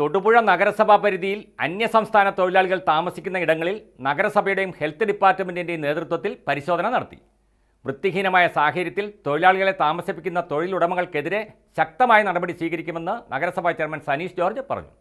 തൊടുപുഴ നഗരസഭാ പരിധിയിൽ അന്യസംസ്ഥാന തൊഴിലാളികൾ താമസിക്കുന്ന ഇടങ്ങളിൽ നഗരസഭയുടെയും ഹെൽത്ത് ഡിപ്പാർട്ട്മെന്റിന്റെയും നേതൃത്വത്തിൽ പരിശോധന നടത്തി. വൃത്തിഹീനമായ സാഹചര്യത്തിൽ തൊഴിലാളികളെ താമസിപ്പിക്കുന്ന തൊഴിലുടമകൾക്കെതിരെ ശക്തമായ നടപടി സ്വീകരിക്കുമെന്ന് നഗരസഭാ ചെയർമാൻ സനീഷ് ജോർജ് പറഞ്ഞു.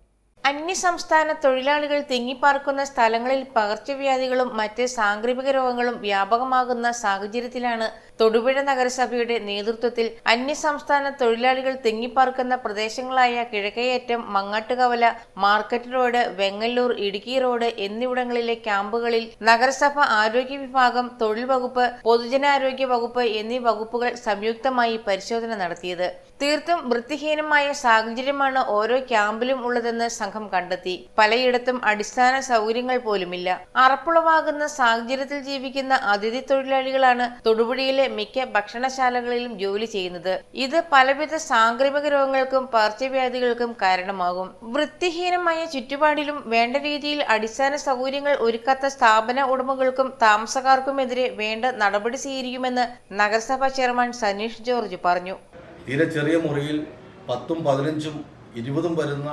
അന്യസംസ്ഥാന തൊഴിലാളികൾ തിങ്ങിപ്പാർക്കുന്ന സ്ഥലങ്ങളിൽ പകർച്ചവ്യാധികളും മറ്റ് സാംക്രമിക രോഗങ്ങളും വ്യാപകമാകുന്ന സാഹചര്യത്തിലാണ് തൊടുപുഴ നഗരസഭയുടെ നേതൃത്വത്തിൽ അന്യസംസ്ഥാന തൊഴിലാളികൾ തിങ്ങിപ്പാർക്കുന്ന പ്രദേശങ്ങളായ Kizhakkeyattam Mangattukavala market road Vengalloor Idukki road എന്നിവിടങ്ങളിലെ ക്യാമ്പുകളിൽ നഗരസഭ ആരോഗ്യ വിഭാഗം തൊഴിൽ വകുപ്പ് പൊതുജനാരോഗ്യ വകുപ്പ് എന്നീ വകുപ്പുകൾ സംയുക്തമായി പരിശോധന നടത്തിയത്. തീർത്തും വൃത്തിഹീനമായ സാഹചര്യമാണ് ഓരോ ക്യാമ്പിലും ഉള്ളതെന്ന് സംഘം കണ്ടെത്തി. പലയിടത്തും അടിസ്ഥാന സൗകര്യങ്ങൾ പോലുമില്ല. അറപ്പുളവാകുന്ന സാഹചര്യത്തിൽ ജീവിക്കുന്ന അതിഥി തൊഴിലാളികളാണ് തൊടുപുഴയിലെ മിക്ക ഭക്ഷണശാലകളിലും ജോലി ചെയ്യുന്നത്. ഇത് പലവിധ സാംക്രമിക രോഗങ്ങൾക്കും പകർച്ചവ്യാധികൾക്കും കാരണമാകും. വൃത്തിഹീനമായ ചുറ്റുപാടിലും വേണ്ട രീതിയിൽ അടിസ്ഥാന സൗകര്യങ്ങൾ ഒരുക്കാത്ത സ്ഥാപന ഉടമകൾക്കും താമസക്കാർക്കുമെതിരെ വേണ്ട നടപടി സ്വീകരിക്കുമെന്ന് നഗരസഭാ ചെയർമാൻ സനീഷ് ജോർജ് പറഞ്ഞു. തീരെ ചെറിയ മുറിയിൽ പത്തും പതിനഞ്ചും ഇരുപതും വരുന്ന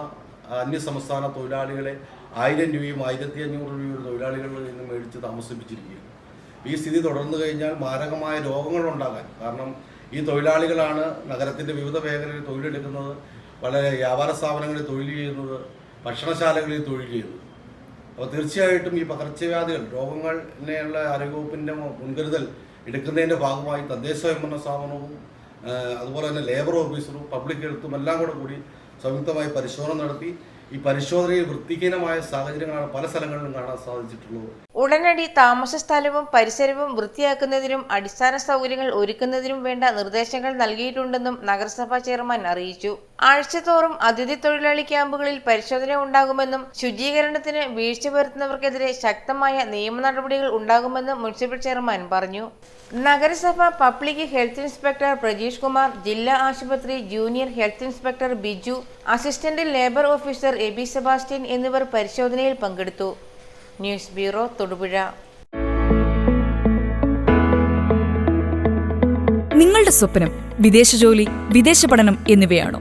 അന്യസംസ്ഥാന തൊഴിലാളികളെ ആയിരം രൂപയും ആയിരത്തി അഞ്ഞൂറ് രൂപയും തൊഴിലാളികളിൽ നിന്ന് മേടിച്ച് താമസിപ്പിച്ചിരിക്കുകയാണ്. ഈ സ്ഥിതി തുടർന്നു കഴിഞ്ഞാൽ മാരകമായ രോഗങ്ങളുണ്ടാകാൻ കാരണം ഈ തൊഴിലാളികളാണ് നഗരത്തിന്റെ വിവിധ മേഖലകളിൽ തൊഴിലെടുക്കുന്നത് വളരെ വ്യാപാര സ്ഥാപനങ്ങളിൽ തൊഴിൽ ചെയ്യുന്നത് ഭക്ഷണശാലകളിൽ തൊഴിൽ ചെയ്യുന്നത്. അപ്പോൾ തീർച്ചയായിട്ടും ഈ പകർച്ചവ്യാധികൾ രോഗങ്ങളിനെയുള്ള ആരോഗ്യവകുപ്പിന്റെ മുൻകരുതൽ എടുക്കുന്നതിന്റെ ഭാഗമായി തദ്ദേശ സ്വയംഭരണ സ്ഥാപനവും അതുപോലെ തന്നെ ലേബർ ഓഫീസറും പബ്ലിക് ഹെൽത്തും എല്ലാം കൂടെ കൂടി സംയുക്തമായി പരിശോധന നടത്തി. ഈ പരിശോധനയിൽ വൃത്തിഹീനമായ സാഹചര്യങ്ങളാണ് പല സ്ഥലങ്ങളിലും കാണാൻ സാധിച്ചിട്ടുള്ളത്. ഉടനടി താമസ സ്ഥലവും പരിസരവും വൃത്തിയാക്കുന്നതിനും അടിസ്ഥാന സൗകര്യങ്ങൾ ഒരുക്കുന്നതിനും വേണ്ട നിർദ്ദേശങ്ങൾ നൽകിയിട്ടുണ്ടെന്നും നഗരസഭാ ചെയർമാൻ അറിയിച്ചു. ആഴ്ചതോറും അതിഥി തൊഴിലാളി ക്യാമ്പുകളിൽ പരിശോധന ഉണ്ടാകുമെന്നും ശുചീകരണത്തിന് വീഴ്ച വരുത്തുന്നവർക്കെതിരെ ശക്തമായ നിയമ നടപടികൾ ഉണ്ടാകുമെന്നും മുനിസിപ്പൽ ചെയർമാൻ പറഞ്ഞു. നഗരസഭ public health inspector Prajeesh Kumar ജില്ലാ ആശുപത്രി junior health inspector Biju assistant labour officer Aby Sebastian എന്നിവർ പരിശോധനയിൽ പങ്കെടുത്തു. News bureau Thodupuzha. നിങ്ങളുടെ സ്വപ്നം വിദേശ ജോലി വിദേശ പഠനം എന്നിവയാണോ?